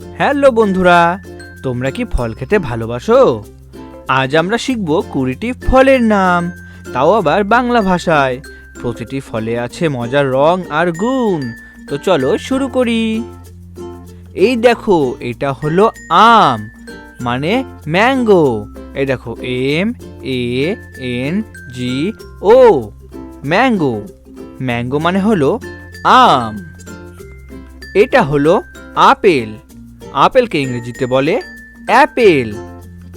Hello বন্ধুরা, তোমরা কি ফল খেতে ভালোবাসো? আজ আমরা শিখব কুড়িটি ফলের নাম, তাও আবার বাংলা ভাষায়। প্রতিটি ফলে আছে মজার রং আর গুণ। তো চলো শুরু করি। এই দেখো, এটা হলো আম মানে ম্যাঙ্গো। এই দেখো, M, A, N, G, O, mango. Mango মানে হলো আম। এটা হলো আপেল। আপেলকে ইংরেজিতে বলে অ্যাপেল।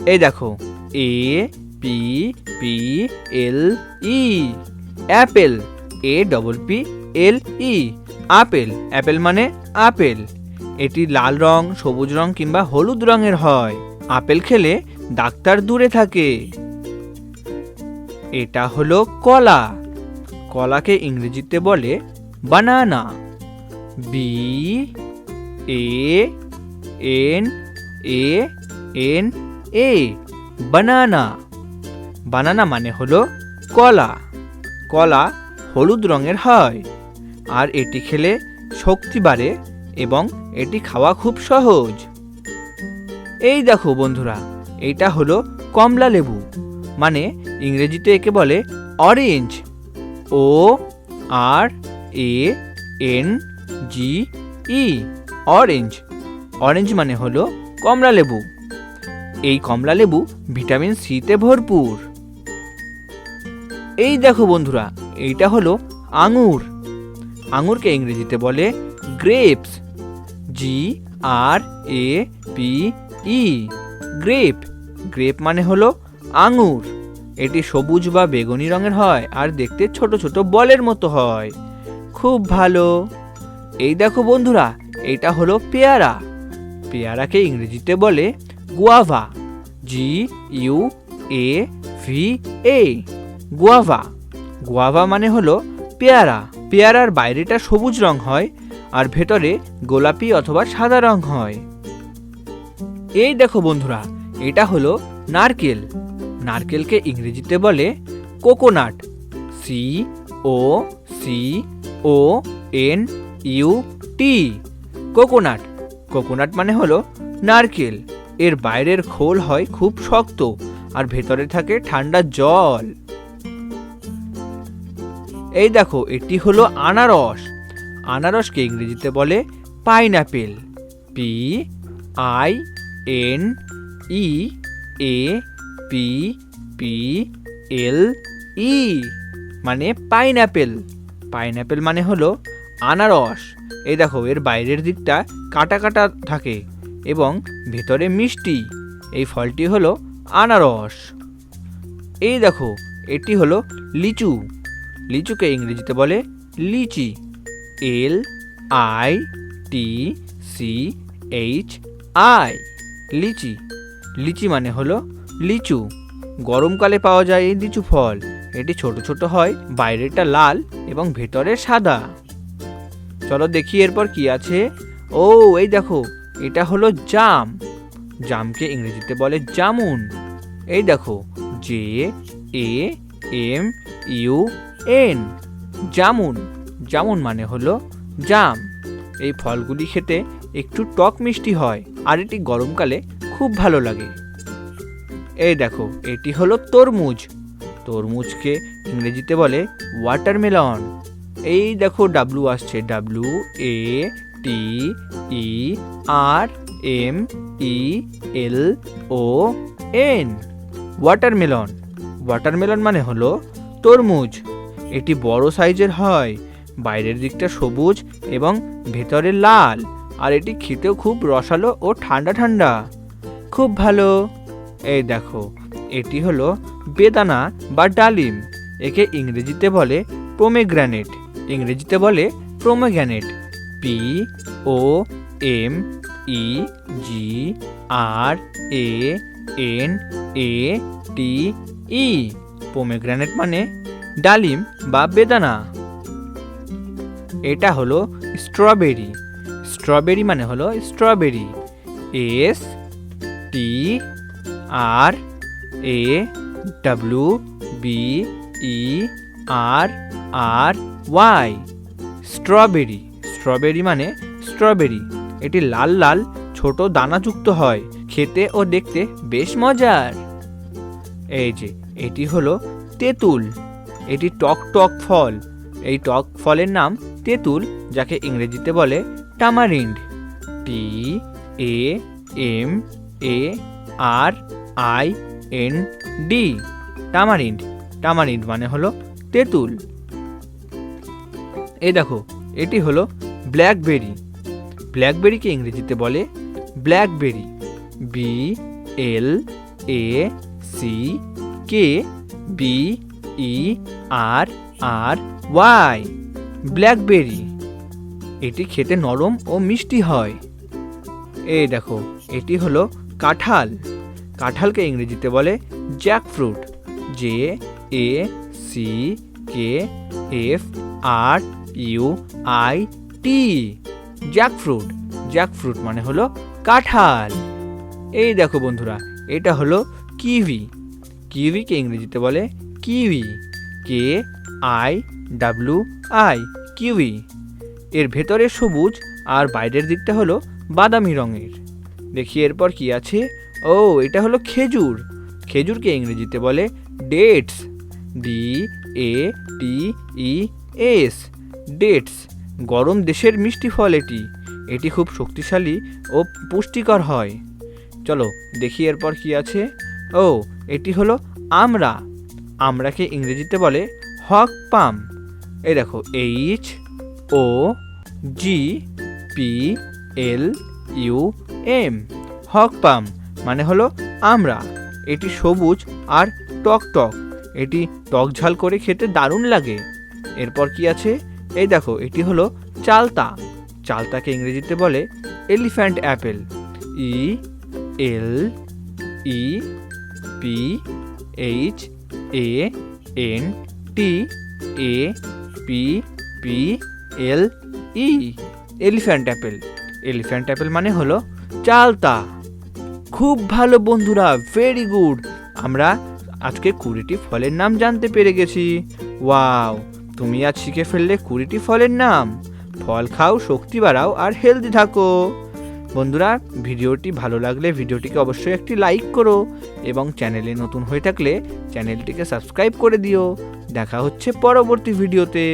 এই দেখো, A, P P, L, E. Apple, A, double P, L, E. Apple, apple মানে আপেল। এটি লাল রং, সবুজ রং কিংবা হলুদ রঙের হয়। আপেল খেলে ডাক্তার দূরে থাকে। এটা হলো কলা। কলাকে ইংরেজিতে বলে banana. B, A N A N A banana banana মানে হলো কলা। কলা হলুদ রঙের হয়। আর এটি খেলে শক্তি বাড়ে এবং এটি খাওয়া খুব সহজ। এই দেখো বন্ধুরা, এটা হলো কমলা লেবু। মানে ইংরেজিতে একে বলে orange O R A N G E orange orange মানে হলো কমলা লেবু। এই কমলা লেবু ভিটামিন সিতে ভরপুর। এই দেখো বন্ধুরা, এইটা হলো আঙুর। আঙুরকে ইংরেজিতে বলে grapes. G R A P E grape. Grape মানে হলো আঙুর। এটি সবুজ বা বেগুনি রঙের হয় আর দেখতে ছোট ছোট বলের মতো হয়। খুব ভালো। এই দেখো বন্ধুরা, এটা হলো পেয়ারা। পেয়ারাকে ইংরেজিতে বলে guava G U A V A guava. Guava মানে হলো পেয়ারা। পেয়ারার বাইরেটা সবুজ রং হয় আর ভেতরে গোলাপি অথবা সাদা রং হয়। এই দেখো বন্ধুরা, এটা হলো নারকেল। নারকেলকে ইংরেজিতে বলে coconut C O C O N U T coconut coconut মানে হলো নারকেল। এর বাইরের খোল হয় খুব শক্ত আর ভেতরে থাকে ঠান্ডা জল। এই দেখো, এটি হলো আনারস। আনারসকে ইংরেজিতে বলে pineapple. P, I, N, E, A, P P, L, E মানে পাইনাপেল। পাইনাপেল মানে হলো আনারস। এই দেখো, এর বাইরের দিকটা কাটা কাটা থাকে এবং ভেতরে মিষ্টি। এই ফলটি হলো আনারস। এই দেখো, এটি হলো লিচু। লিচুকে ইংরেজিতে বলে litchi. L I T C H I. Litchi. Litchi মানে হলো লিচু। গরমকালে পাওয়া যায় এই লিচু ফল। এটি ছোট ছোট হয় বাইরেটা লাল এবং ভেতরে সাদা। চলো দেখি এরপর কি আছে। ও, এই দেখো, এটা হলো জাম। জামকে ইংরেজিতে বলে জামুন। এই দেখো, J, A, M, U, N. Jamun jamun মানে হলো জাম। এই ফলগুলি খেতে একটু টক মিষ্টি হয়, আর এটি গরমকালে খুব ভালো লাগে। এই দেখো, এটি হলো তরমুজ। তরমুজকে ইংরেজিতে বলে ওয়াটারমেলন এই দেখো ডাব্লু আসছে W A T E R M E L O N watermelon watermelon মানে হলো তরমুজ। এটি বড় সাইজের হয়, বাইরের দিকটা সবুজ এবং ভেতরে লাল, আর এটি খেতেও খুব রসালো ও ঠান্ডা ঠান্ডা। খুব ভালো। এই দেখো, এটি হলো বেদানা বা ডালিম, একে ইংরেজিতে বলে প্রোমেগ্রানেট ইংরেজিতে বলে pomegranate P O M E G R A N A T E pomegranate মানে ডালিম বা বেদানা। এটা হলো স্ট্রবেরি স্ট্রবেরি মানে হলো strawberry S T R A W B E R R Y strawberry strawberry মানে স্ট্রবেরি এটি লাল লাল, ছোট দানাযুক্ত হয়। খেতে ও দেখতে বেশ মজার। এই যে, এটি হলো তেঁতুল। এটি টক টক ফল। এই টক ফলের নাম তেঁতুল, যাকে ইংরেজিতে বলে tamarind T A M A R I N D tamarind tamarind মানে হলো তেঁতুল। এই দেখো, এটি হলো ব্ল্যাকবেরি। ব্ল্যাকবেরিকে ইংরেজিতে বলে blackberry. B L A C K B E R R Y blackberry, এটি খেতে নরম ও মিষ্টি হয়। এই দেখো, এটি হলো কাঁঠাল। কাঁঠালকে ইংরেজিতে বলে jackfruit. J A C K F R U I T jackfruit jackfruit মানে হলো কাঁঠাল। এই দেখো বন্ধুরা, এটা হলো কিউই। কিউইকে ইংরেজিতে বলে kiwi K I W I kiwi. এর ভেতরে সবুজ আর বাইরের দিকটা হলো বাদামি রঙের। দেখি এরপর কি আছে? ও, এটা হলো খেজুর। খেজুরকে ইংরেজিতে বলে dates D A T E S dates গরম দেশের মিষ্টি ফল এটি। এটি খুব শক্তিশালী ও পুষ্টিকর হয়। চলো দেখি এরপর কি আছে। ও, এটি হলো আমরা। আমরাকে ইংরেজিতে বলে হক পাম। এই দেখো, H, O, G, P, L, U, M. Hog plum মানে হলো আমরা। এটি সবুজ আর টক টক। এটি টক ঝাল করে খেতে দারুণ লাগে। এরপর কি আছে? এই দেখো, এটি হলো চালতা। চালতাকে ইংরেজিতে বলে elephant apple. E, L, E, P, H, A, N, T, A, P P, L, E, elephant apple. Elephant apple মানে হলো চালতা। খুব ভালো, বন্ধুরা, ভেরি গুড। আমরা আজকে কুড়িটি ফলের নাম জানতে পেরে গেছি। ওয়াও! তুমি আজ শিখে ফেললে কুড়িটি ফলের নাম। ফল খাও, শক্তি বাড়াও আর হেলদি থাকো। বন্ধুরা, ভিডিওটি ভালো লাগলে ভিডিওটিকে অবশ্যই একটি লাইক করো এবং চ্যানেলে নতুন হয়ে থাকলে চ্যানেলটিকে সাবস্ক্রাইব করে দিও। দেখা হচ্ছে পরবর্তী ভিডিওতে।